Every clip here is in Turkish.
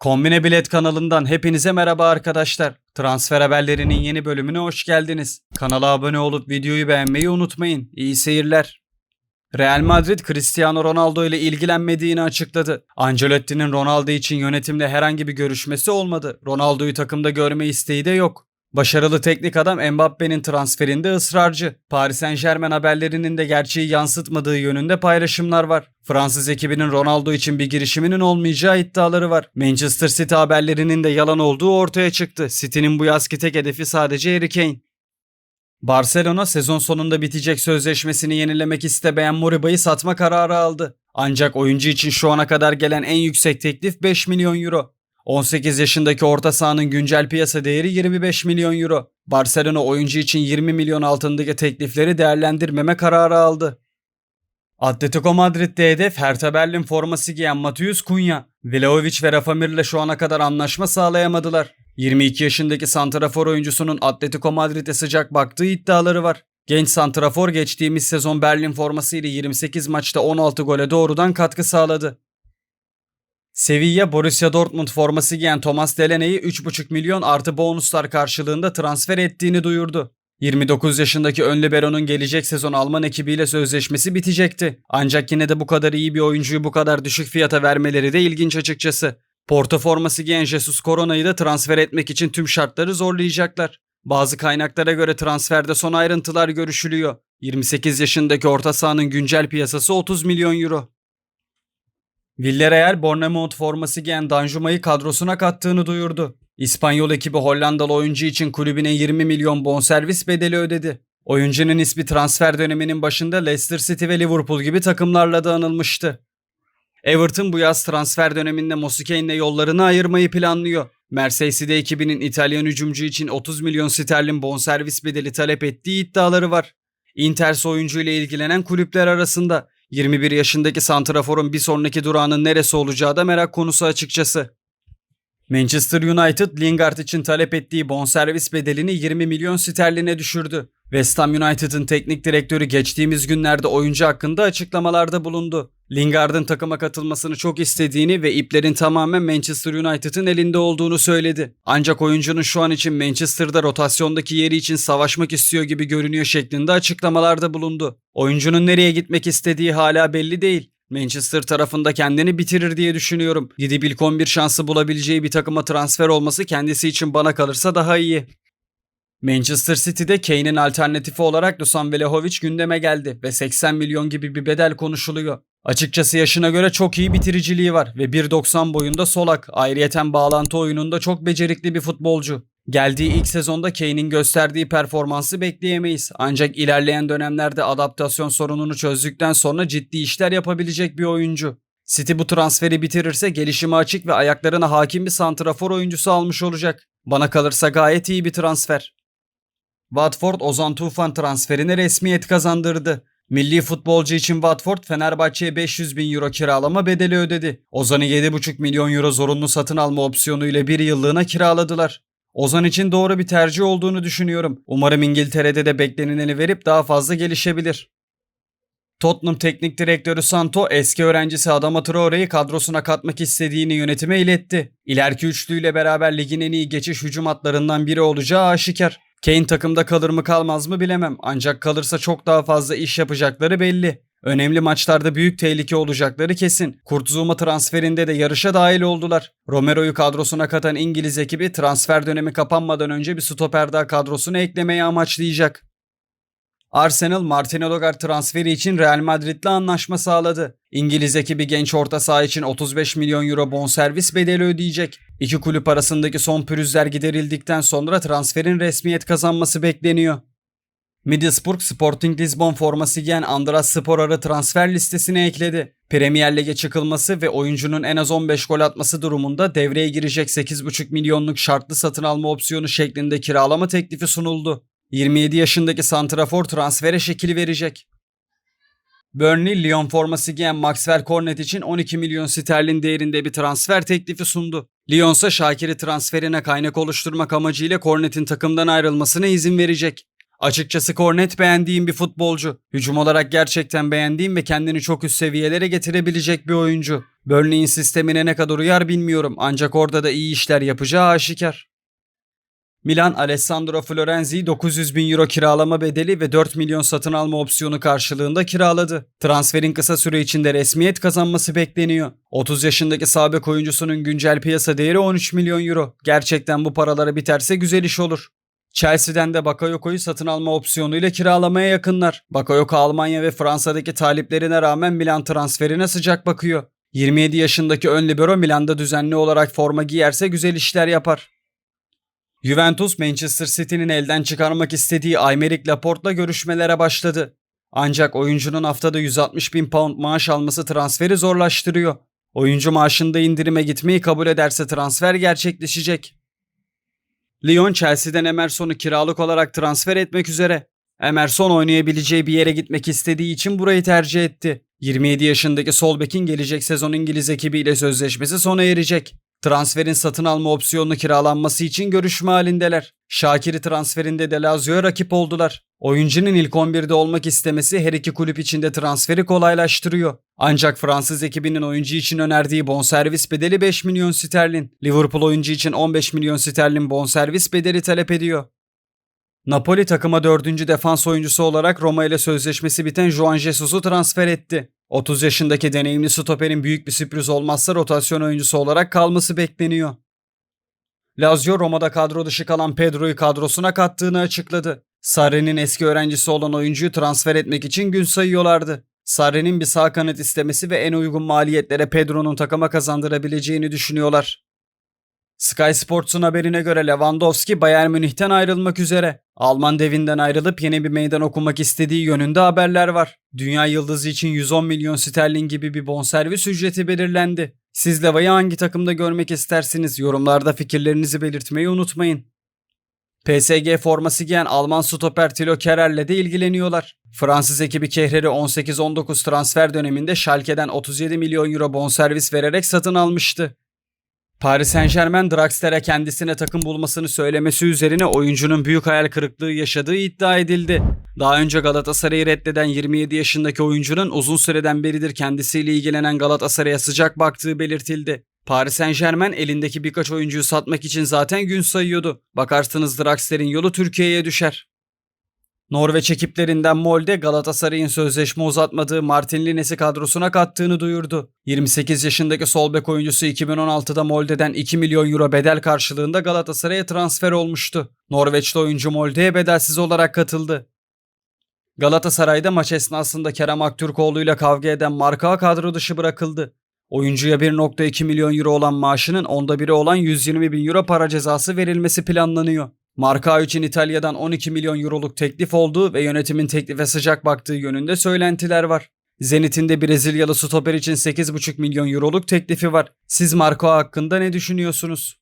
Kombine Bilet kanalından hepinize merhaba arkadaşlar. Transfer haberlerinin yeni bölümüne hoş geldiniz. Kanala abone olup videoyu beğenmeyi unutmayın. İyi seyirler. Real Madrid Cristiano Ronaldo ile ilgilenmediğini açıkladı. Ancelotti'nin Ronaldo için yönetimle herhangi bir görüşmesi olmadı. Ronaldo'yu takımda görme isteği de yok. Başarılı teknik adam Mbappe'nin transferinde ısrarcı. Paris Saint Germain haberlerinin de gerçeği yansıtmadığı yönünde paylaşımlar var. Fransız ekibinin Ronaldo için bir girişiminin olmayacağı iddiaları var. Manchester City haberlerinin de yalan olduğu ortaya çıktı. City'nin bu yazki tek hedefi sadece Harry Kane. Barcelona sezon sonunda bitecek sözleşmesini yenilemek istemeyen Moriba'yı satma kararı aldı. Ancak oyuncu için şu ana kadar gelen en yüksek teklif 5 milyon euro. 18 yaşındaki orta sahanın güncel piyasa değeri 25 milyon euro. Barcelona oyuncu için 20 milyon altındaki teklifleri değerlendirmeme kararı aldı. Atletico Madrid'de hedef Hertha Berlin forması giyen Matius Cunha. Vlahovic ve Rafa Mir ile şu ana kadar anlaşma sağlayamadılar. 22 yaşındaki santrafor oyuncusunun Atletico Madrid'e sıcak baktığı iddiaları var. Genç santrafor geçtiğimiz sezon Berlin forması ile 28 maçta 16 gole doğrudan katkı sağladı. Sevilla Borussia Dortmund forması giyen Thomas Delaney'i 3,5 milyon artı bonuslar karşılığında transfer ettiğini duyurdu. 29 yaşındaki ön libero'nun gelecek sezon Alman ekibiyle sözleşmesi bitecekti. Ancak yine de bu kadar iyi bir oyuncuyu bu kadar düşük fiyata vermeleri de ilginç açıkçası. Porto forması giyen Jesus Corona'yı da transfer etmek için tüm şartları zorlayacaklar. Bazı kaynaklara göre transferde son ayrıntılar görüşülüyor. 28 yaşındaki orta sahanın güncel piyasası 30 milyon euro. Villarreal Bournemouth forması giyen Danjuma'yı kadrosuna kattığını duyurdu. İspanyol ekibi Hollandalı oyuncu için kulübüne 20 milyon bonservis bedeli ödedi. Oyuncunun ismi transfer döneminin başında Leicester City ve Liverpool gibi takımlarla da anılmıştı. Everton bu yaz transfer döneminde Mosikain'le yollarını ayırmayı planlıyor. Merseyside ekibinin İtalyan hücumcu için 30 milyon sterlin bonservis bedeli talep ettiği iddiaları var. Inters oyuncu ile ilgilenen kulüpler arasında 21 yaşındaki santraforun bir sonraki durağının neresi olacağı da merak konusu açıkçası. Manchester United Lingard için talep ettiği bonservis bedelini 20 milyon sterline düşürdü. West Ham United'ın teknik direktörü geçtiğimiz günlerde oyuncu hakkında açıklamalarda bulundu. Lingard'ın takıma katılmasını çok istediğini ve iplerin tamamen Manchester United'ın elinde olduğunu söyledi. Ancak oyuncunun şu an için Manchester'da rotasyondaki yeri için savaşmak istiyor gibi görünüyor şeklinde açıklamalarda bulundu. Oyuncunun nereye gitmek istediği hala belli değil. Manchester tarafında kendini bitirir diye düşünüyorum. Gidip ilk 11 şansı bulabileceği bir takıma transfer olması kendisi için bana kalırsa daha iyi. Manchester City'de Kane'in alternatifi olarak Dusan Vlahovic gündeme geldi ve 80 milyon gibi bir bedel konuşuluyor. Açıkçası yaşına göre çok iyi bitiriciliği var ve 1.90 boyunda solak. Ayrıyeten bağlantı oyununda çok becerikli bir futbolcu. Geldiği ilk sezonda Kane'in gösterdiği performansı bekleyemeyiz. Ancak ilerleyen dönemlerde adaptasyon sorununu çözdükten sonra ciddi işler yapabilecek bir oyuncu. City bu transferi bitirirse gelişime açık ve ayaklarına hakim bir santrafor oyuncusu almış olacak. Bana kalırsa gayet iyi bir transfer. Watford Ozan Tufan transferine resmiyet kazandırdı. Milli futbolcu için Watford Fenerbahçe'ye 500 bin euro kiralama bedeli ödedi. Ozan'ı 7,5 milyon euro zorunlu satın alma opsiyonu ile bir yıllığına kiraladılar. Ozan için doğru bir tercih olduğunu düşünüyorum. Umarım İngiltere'de de beklenileni verip daha fazla gelişebilir. Tottenham Teknik Direktörü Santo eski öğrencisi Adama Traore'yi kadrosuna katmak istediğini yönetime iletti. İleriki üçlüyle beraber ligin en iyi geçiş hücum hatlarından biri olacağı aşikar. Kane takımda kalır mı kalmaz mı bilemem ancak kalırsa çok daha fazla iş yapacakları belli. Önemli maçlarda büyük tehlike olacakları kesin. Kurt Zouma transferinde de yarışa dahil oldular. Romero'yu kadrosuna katan İngiliz ekibi transfer dönemi kapanmadan önce bir stoper daha kadrosuna eklemeyi amaçlayacak. Arsenal Martin Odegaard transferi için Real Madrid'le anlaşma sağladı. İngiliz ekibi genç orta saha için 35 milyon euro bonservis bedeli ödeyecek. İki kulüp arasındaki son pürüzler giderildikten sonra transferin resmiyet kazanması bekleniyor. Middlesbrough Sporting Lisbon forması giyen Andras Sporar'ı transfer listesine ekledi. Premier Lig'e çıkılması ve oyuncunun en az 15 gol atması durumunda devreye girecek 8,5 milyonluk şartlı satın alma opsiyonu şeklinde kiralama teklifi sunuldu. 27 yaşındaki santrafor transfere şekil verecek. Burnley, Lyon forması giyen Maxwell Cornet için 12 milyon sterlin değerinde bir transfer teklifi sundu. Lyon ise Şakir'i transferine kaynak oluşturmak amacıyla Cornet'in takımdan ayrılmasına izin verecek. Açıkçası Kornet beğendiğim bir futbolcu. Hücum olarak gerçekten beğendiğim ve kendini çok üst seviyelere getirebilecek bir oyuncu. Burnley'in sistemine ne kadar uyar bilmiyorum ancak orada da iyi işler yapacağı aşikar. Milan Alessandro Florenzi'yi 900 bin euro kiralama bedeli ve 4 milyon satın alma opsiyonu karşılığında kiraladı. Transferin kısa süre içinde resmiyet kazanması bekleniyor. 30 yaşındaki sabek oyuncusunun güncel piyasa değeri 13 milyon euro. Gerçekten bu paralara biterse güzel iş olur. Chelsea'den de Bakayoko'yu satın alma opsiyonuyla kiralamaya yakınlar. Bakayoko Almanya ve Fransa'daki taliplerine rağmen Milan transferine sıcak bakıyor. 27 yaşındaki ön libero Milan'da düzenli olarak forma giyerse güzel işler yapar. Juventus Manchester City'nin elden çıkarmak istediği Aymeric Laporte'la görüşmelere başladı. Ancak oyuncunun haftada 160 bin pound maaş alması transferi zorlaştırıyor. Oyuncu maaşında indirime gitmeyi kabul ederse transfer gerçekleşecek. Lyon Chelsea'den Emerson'u kiralık olarak transfer etmek üzere. Emerson oynayabileceği bir yere gitmek istediği için burayı tercih etti. 27 yaşındaki sol bekin gelecek sezon İngiliz ekibiyle sözleşmesi sona erecek. Transferin satın alma opsiyonunu kiralanması için görüşme halindeler. Şakir'i transferinde de Lazio'ya rakip oldular. Oyuncunun ilk 11'de olmak istemesi her iki kulüp içinde transferi kolaylaştırıyor. Ancak Fransız ekibinin oyuncu için önerdiği bonservis bedeli 5 milyon sterlin. Liverpool oyuncu için 15 milyon sterlin bonservis bedeli talep ediyor. Napoli takıma dördüncü defans oyuncusu olarak Roma ile sözleşmesi biten Juan Jesus'u transfer etti. 30 yaşındaki deneyimli stoperin büyük bir sürpriz olmazsa rotasyon oyuncusu olarak kalması bekleniyor. Lazio Roma'da kadro dışı kalan Pedro'yu kadrosuna kattığını açıkladı. Sarri'nin eski öğrencisi olan oyuncuyu transfer etmek için gün sayıyorlardı. Sarri'nin bir sağ kanat istemesi ve en uygun maliyetlere Pedro'nun takıma kazandırabileceğini düşünüyorlar. Sky Sports'un haberine göre Lewandowski Bayern Münih'ten ayrılmak üzere. Alman devinden ayrılıp yeni bir meydan okumak istediği yönünde haberler var. Dünya yıldızı için 110 milyon sterlin gibi bir bonservis ücreti belirlendi. Siz Leva'yı hangi takımda görmek istersiniz? Yorumlarda fikirlerinizi belirtmeyi unutmayın. PSG forması giyen Alman stoper Thilo Kerer'le de ilgileniyorlar. Fransız ekibi Kehrer'i 18-19 transfer döneminde Schalke'den 37 milyon euro bonservis vererek satın almıştı. Paris Saint Germain Draxler'e kendisine takım bulmasını söylemesi üzerine oyuncunun büyük hayal kırıklığı yaşadığı iddia edildi. Daha önce Galatasaray'ı reddeden 27 yaşındaki oyuncunun uzun süreden beridir kendisiyle ilgilenen Galatasaray'a sıcak baktığı belirtildi. Paris Saint Germain elindeki birkaç oyuncuyu satmak için zaten gün sayıyordu. Bakarsınız Draxler'in yolu Türkiye'ye düşer. Norveç ekiplerinden Molde Galatasaray'ın sözleşme uzatmadığı Martin Lines'i kadrosuna kattığını duyurdu. 28 yaşındaki sol bek oyuncusu 2016'da Molde'den 2 milyon euro bedel karşılığında Galatasaray'a transfer olmuştu. Norveçli oyuncu Molde'ye bedelsiz olarak katıldı. Galatasaray'da maç esnasında Kerem Aktürkoğlu ile kavga eden Marka kadro dışı bırakıldı. Oyuncuya 1.2 milyon euro olan maaşının onda biri olan 120 bin euro para cezası verilmesi planlanıyor. Marka için İtalya'dan 12 milyon euroluk teklif olduğu ve yönetimin teklife sıcak baktığı yönünde söylentiler var. Zenit'in de Brezilyalı stoper için 8,5 milyon euroluk teklifi var. Siz Marka hakkında ne düşünüyorsunuz?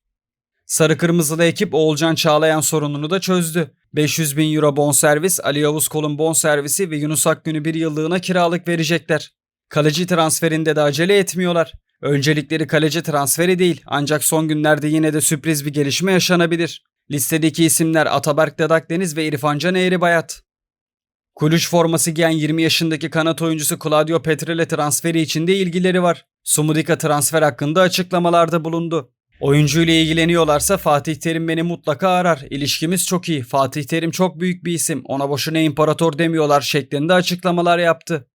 Sarı Kırmızılı ekip Oğulcan Çağlayan sorununu da çözdü. 500 bin euro bonservis, Ali Yavuz Kol'un bonservisi ve Yunus Akgün'ü bir yıllığına kiralık verecekler. Kaleci transferinde de acele etmiyorlar. Öncelikleri kaleci transferi değil ancak son günlerde yine de sürpriz bir gelişme yaşanabilir. Listedeki isimler Ataberk Dadakdeniz ve İrfan Can Eğribayat. Kuluç forması giyen 20 yaşındaki kanat oyuncusu Claudio Petrel'e transferi için de ilgileri var. Sumudika transfer hakkında açıklamalarda bulundu. Oyuncuyla ilgileniyorlarsa Fatih Terim beni mutlaka arar. İlişkimiz çok iyi. Fatih Terim çok büyük bir isim. Ona boşuna imparator demiyorlar şeklinde açıklamalar yaptı.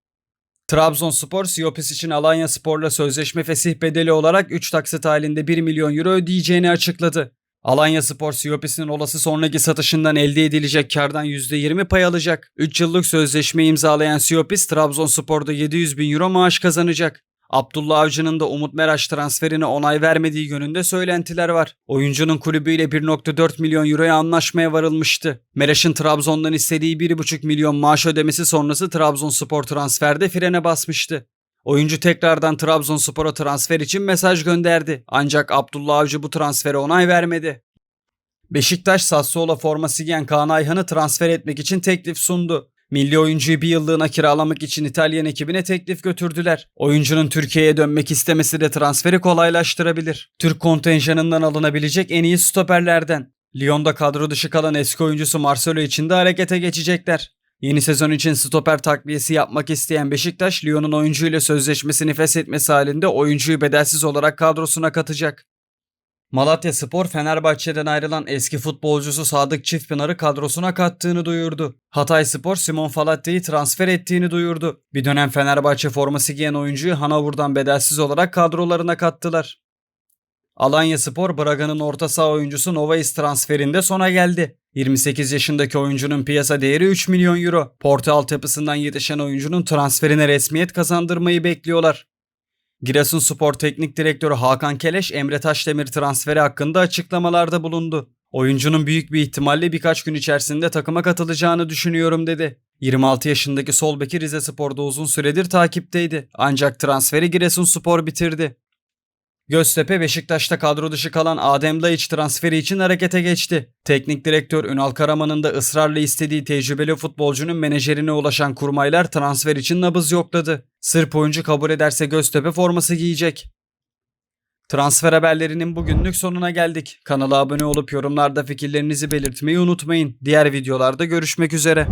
Trabzonspor Siopis için Alanya Spor'la sözleşme fesih bedeli olarak 3 taksit halinde 1 milyon euro ödeyeceğini açıkladı. Alanya Spor Siopis'in olası sonraki satışından elde edilecek kardan %20 pay alacak. 3 yıllık sözleşme imzalayan Siopis Trabzonspor'da 700 bin euro maaş kazanacak. Abdullah Avcı'nın da Umut Meraş transferine onay vermediği yönünde söylentiler var. Oyuncunun kulübüyle 1.4 milyon euroya anlaşmaya varılmıştı. Meraş'ın Trabzon'dan istediği 1.5 milyon maaş ödemesi sonrası Trabzonspor transferde frene basmıştı. Oyuncu tekrardan Trabzonspor'a transfer için mesaj gönderdi. Ancak Abdullah Avcı bu transfere onay vermedi. Beşiktaş Sassuolo forması giyen Kaan Ayhan'ı transfer etmek için teklif sundu. Milli oyuncuyu bir yıllığına kiralamak için İtalyan ekibine teklif götürdüler. Oyuncunun Türkiye'ye dönmek istemesi de transferi kolaylaştırabilir. Türk kontenjanından alınabilecek en iyi stoperlerden. Lyon'da kadro dışı kalan eski oyuncusu Marcelo için de harekete geçecekler. Yeni sezon için stoper takviyesi yapmak isteyen Beşiktaş, Lyon'un oyuncuyla sözleşmesini feshetmesi halinde oyuncuyu bedelsiz olarak kadrosuna katacak. Malatya Spor Fenerbahçe'den ayrılan eski futbolcusu Sadık Çiftpınar'ı kadrosuna kattığını duyurdu. Hatay Spor Simon Falatti'yi transfer ettiğini duyurdu. Bir dönem Fenerbahçe forması giyen oyuncuyu Hanovur'dan bedelsiz olarak kadrolarına kattılar. Alanya Spor Braga'nın orta saha oyuncusu Novais transferinde sona geldi. 28 yaşındaki oyuncunun piyasa değeri 3 milyon euro. Porto altyapısından yetişen oyuncunun transferine resmiyet kazandırmayı bekliyorlar. Giresunspor Teknik Direktörü Hakan Keleş Emre Taşdemir transferi hakkında açıklamalarda bulundu. Oyuncunun büyük bir ihtimalle birkaç gün içerisinde takıma katılacağını düşünüyorum dedi. 26 yaşındaki sol beki Rize Spor'da uzun süredir takipteydi. Ancak transferi Giresunspor bitirdi. Göztepe Beşiktaş'ta kadro dışı kalan Adem Laiç transferi için harekete geçti. Teknik direktör Ünal Karaman'ın da ısrarla istediği tecrübeli futbolcunun menajerine ulaşan kurmaylar transfer için nabız yokladı. Sırp oyuncu kabul ederse Göztepe forması giyecek. Transfer haberlerinin bugünlük sonuna geldik. Kanala abone olup yorumlarda fikirlerinizi belirtmeyi unutmayın. Diğer videolarda görüşmek üzere.